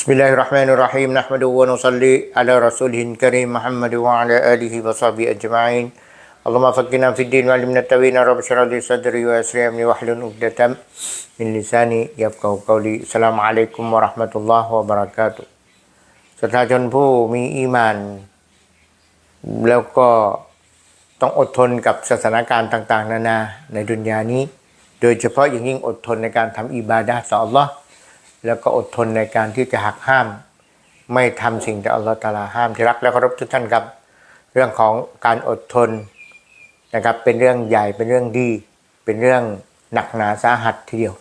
بسم الله الرحمن الرحيم نحمده ونصلي على رسوله الكريم محمد وعلى آله وصحبه أجمعين اللهم فقنا في الدين وعلمنا التوين رب اشرح لي صدري ويسر لي أمري واحلل عقدة من لساني يفقهوا قولي السلام عليكم ورحمة الله وبركاته ศรัทธาชนผู้มีอีหมาน แล้วก็ต้องอดทนกับสถานการณ์ต่าง ๆ นานาในดุนยานี้ โดยเฉพาะอย่างยิ่งอดทนในการทำอิบาดะห์ต่ออัลลอฮ์ แล้วก็อดทนในการที่จะหักห้าม ไม่ทำสิ่งที่อัลลอฮ์ตาลาห้ามที่รักและเคารพทุกท่านครับ เรื่องของการอดทนนะครับเป็นเรื่องใหญ่เป็นเรื่องดี เป็นเรื่องหนักหนาสาหัสทีเดียว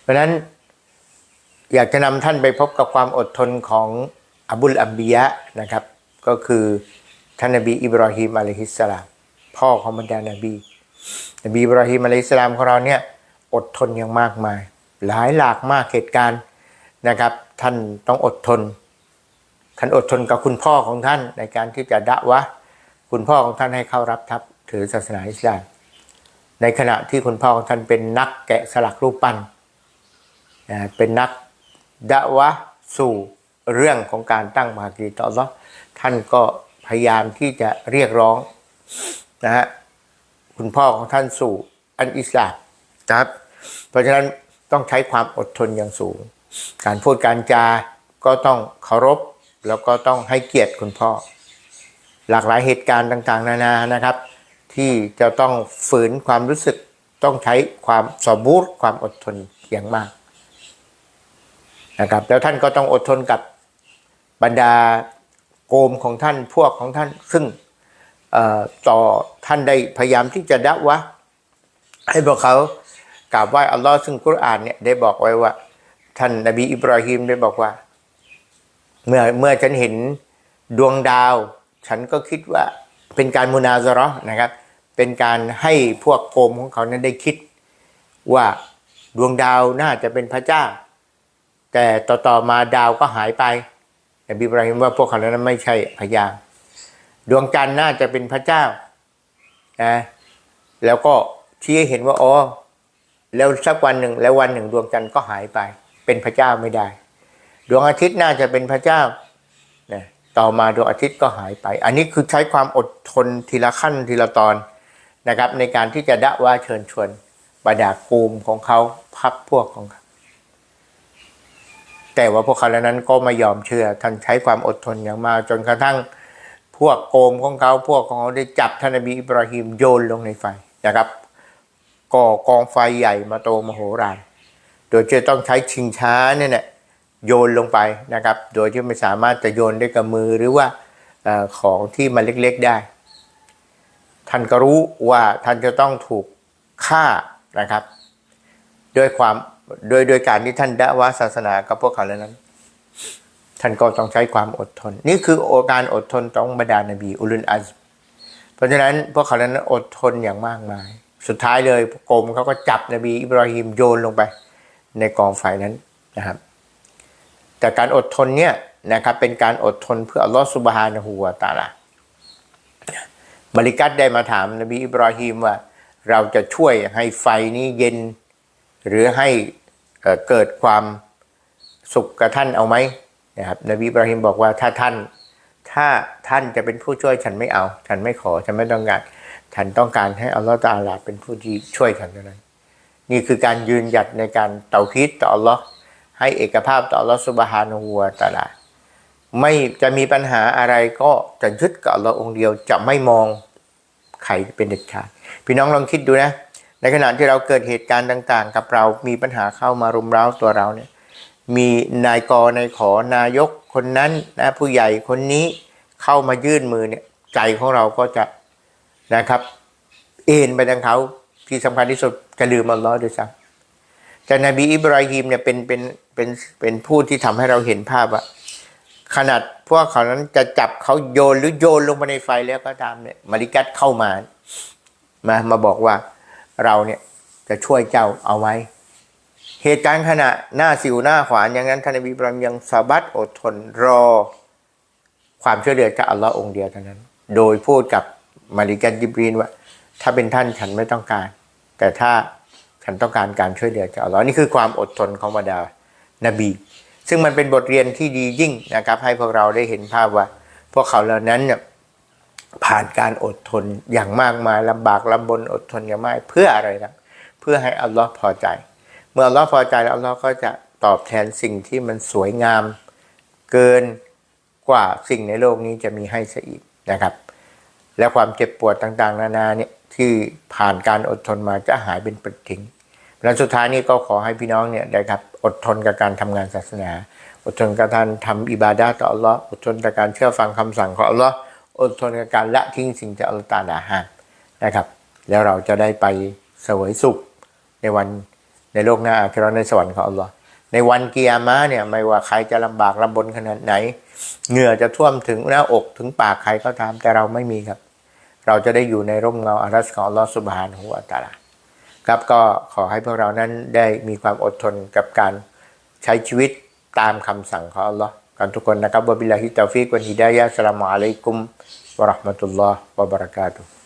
เพราะฉะนั้นอยากจะนำท่านไปพบกับความอดทนของอบุลอัมบียะนะครับ ก็คือท่านนบีอิบราฮิมอะลัยฮิสสลามพ่อของบรรดานบีนบีอิบราฮิมอะลัยฮิสสลามของเราเนี่ยอดทนอย่างมากมาย หลายหลากมากเหตุการณ์นะครับ ท่านต้องอดทน ท่านอดทนกับคุณพ่อของท่านในการที่จะดะวะ คุณพ่อของท่านให้เข้ารับทับถือศาสนาอิสลามในขณะที่คุณพ่อของท่านเป็นนักแกะสลักรูปปั้นนะเป็นนักดะวะสู่เรื่องของการตั้งมากีต่ออัลท่านก็พยายามที่จะเรียกร้องนะฮะคุณพ่อของท่านสู่อันอิสลามนะครับ เพราะฉะนั้น ต้องใช้ความอดทนอย่างสูง การพูดการจาก็ต้องเคารพ แล้วก็ต้องให้เกียรติคุณพ่อ หลากหลายเหตุการณ์ต่างๆ นานานะครับ ที่จะต้องฝืนความรู้สึกต้องใช้ความสมบูรณ์ความอดทนอย่างมากนะครับแล้วท่านก็ต้องอดทนกับบรรดาโกมของท่านพวกของท่านซึ่งต่อท่านได้พยายามที่จะดะวะให้พวกเขา กราบไหว้อัลลอฮ์ซึ่งกุรอานเนี่ยได้บอกไว้ว่า ท่านนบีอิบราฮิมได้บอกว่า เมื่อเมื่อฉันเห็นดวงดาว ฉันก็คิดว่าเป็นการมุนาซะราะห์นะครับ เป็นการให้พวกโกมของเขานั้นได้คิด ว่าดวงดาวน่าจะเป็นพระเจ้า แต่ต่อต่อมาดาวก็หายไปนบีอิบราฮิมว่าพวกเขานั้นไม่ใช่พยานดวงจันทร์น่าจะเป็นพระเจ้านะแล้วก็ชี้ให้เห็นว่าอ๋อ แล้วสักวันหนึ่งแล้ววันหนึ่งดวงจันทร์ก็หายไป เป็นพระเจ้าไม่ได้ ดวงอาทิตย์น่าจะเป็นพระเจ้านะต่อมาดวงอาทิตย์ก็หายไป อันนี้คือใช้ความอดทนทีละขั้นทีละตอนนะครับ ในการที่จะดะว่าเชิญชวนบรรดาภูมของเขาพักพวกของเขาแต่ว่าพวกเขาเหล่านั้นก็ไม่ยอมเชื่อท่านใช้ความอดทนอย่างมากจนกระทั่งพวกโกมของเขาพวกของเขาได้จับท่านนบีอิบราฮิมโยนลงในไฟนะครับ ก่อกองไฟใหญ่มาโตมโหฬารโดยจะต้องใช้ชิงช้าเนี่ยแหละโยนลงไปนะครับ โดยที่ไม่สามารถจะโยนด้วยกับมือหรือว่าอของที่มันเล็กๆได้ ท่านก็รู้ว่าท่านจะต้องถูกฆ่านะครับด้วยความโดยโดยการที่ท่านดะวะศาสนากับพวกเขาเหล่านั้น ท่านก็ต้องใช้ความอดทน นี่คือการอดทนต้องบรรดานบีอุลุนอัซเพราะฉะนั้นพวกเขาเหล่านั้นอดทนอย่างมากมาย สุดท้ายเลยกรมเขาก็จับนบีอิบราฮิมโยนลงไปในกองไฟนั้นนะครับ แต่การอดทนเนี่ยนะครับเป็นการอดทนเพื่ออัลลอฮฺสุบฮานะฮูวาตาลาบริกัตได้มาถามนบีอิบราฮิมว่า เราจะช่วยให้ไฟนี้เย็น หรือให้เอ่อเกิดความสุขกับท่านเอาไหมนะครับนบีอิบราฮิมบอกว่าถ้าท่าน ถ้าท่านจะเป็นผู้ช่วยฉันไม่เอา ฉันไม่ขอฉันไม่ต้องการ ฉันต้องการให้อัลลอฮฺตาอาลาเป็นผู้ที่ช่วยฉันเท่านั้น นี่คือการยืนหยัดในการเตาคิดต่ออัลลอฮ์ให้เอกภาพต่ออัลลอฮ์สุบฮานะฮูวตาลาไม่จะมีปัญหาอะไรก็จะยึดกับอัลลอฮ์องเดียวจะไม่มองใครเป็นเด็ดขาดพี่น้องลองคิดดูนะ ในขณะที่เราเกิดเหตุการณ์ต่างๆ กับเรามีปัญหาเข้ามารุมเร้าตัวเราเนี่ยมีนายกนายขอนายกคนนั้นนะผู้ใหญ่คนนี้เข้ามายื่นมือเนี่ยใจของเราก็จะ นะครับ เอ็นไปทางเขาที่สำคัญที่สุดจะลืมอัลลอฮ์ด้วยซ้ำแต่นบีอิบราฮิมเนี่ยเป็นเป็นเป็นเป็นผู้ที่ทำให้เราเห็นภาพว่าขนาดพวกเขานั้นจะจับเขาโยนหรือโยนลงไปในไฟแล้วก็ตามเนี่ยมาริกัตเข้ามามามาบอกว่าเราเนี่ยจะช่วยเจ้าเอาไว้ เหตุการณ์ขณะหน้าสิวหน้าขวานอย่างนั้นท่านนบีบรามยังสาบัดอดทนรอ ความช่วยเหลือจากอัลลอฮ์องเดียวเท่านั้น โดยพูดกับ มาริกันยิบรีนว่า ถ้าเป็นท่านฉันไม่ต้องการ แต่ถ้าฉันต้องการการช่วยเหลือจากอัลลอฮ์นี่คือความอดทนของบรรดานบี ซึ่งมันเป็นบทเรียนที่ดียิ่งนะครับ ให้พวกเราได้เห็นภาพว่า พวกเขาเหล่านั้นเนี่ยผ่านการอดทนอย่างมากมายลำบากลำบนอดทนอย่างมากเพื่ออะไรนะเพื่อให้อัลลอฮ์พอใจ เมื่ออัลลอฮ์พอใจแล้วอัลลอฮ์ก็จะตอบแทนสิ่งที่มันสวยงาม เกินกว่าสิ่งในโลกนี้จะมีให้ซะอีกนะครับ และความเจ็บปวดต่างๆ นานาเนี่ยที่ผ่านการอดทนมาจะหายเป็นปลิดทิ้งและสุดท้ายนี้ก็ขอให้พี่น้องเนี่ยได้ครับอดทนกับการทำงานศาสนา อดทนกับการทำอิบาดาต่ออัลลอฮ์อดทนกับการเชื่อฟังคำสั่งของอัลลอฮ์อดทนกับการละทิ้งสิ่งที่อัลตาลาห้ามนะครับ แล้วเราจะได้ไปเสวยสุขในวันในโลกหน้าอาคิเราในสวรรค์ของอัลลอฮ์ในวันกิยามะเนี่ยไม่ว่าใครจะลำบากลำบนขนาดไหน เหงื่อจะท่วมถึงหน้าอกถึงปากใครก็ตามแต่เราไม่มีครับ เราจะได้อยู่ในร่มเงาอารัสของลลอฮ์สุบฮานหัวตาลาครับก็ขอให้พวกเรานั้นได้มีความอดทนกับการใช้ชีวิตตามคำสั่งของอัลลอฮ์กันทุกคนนะครับวะบิลลาฮิตตอฟิกวันฮิดายะฮ์อัสลามุอะลัยกุมวะราะห์มะตุลลอฮ์วะบะเราะกาตุฮ์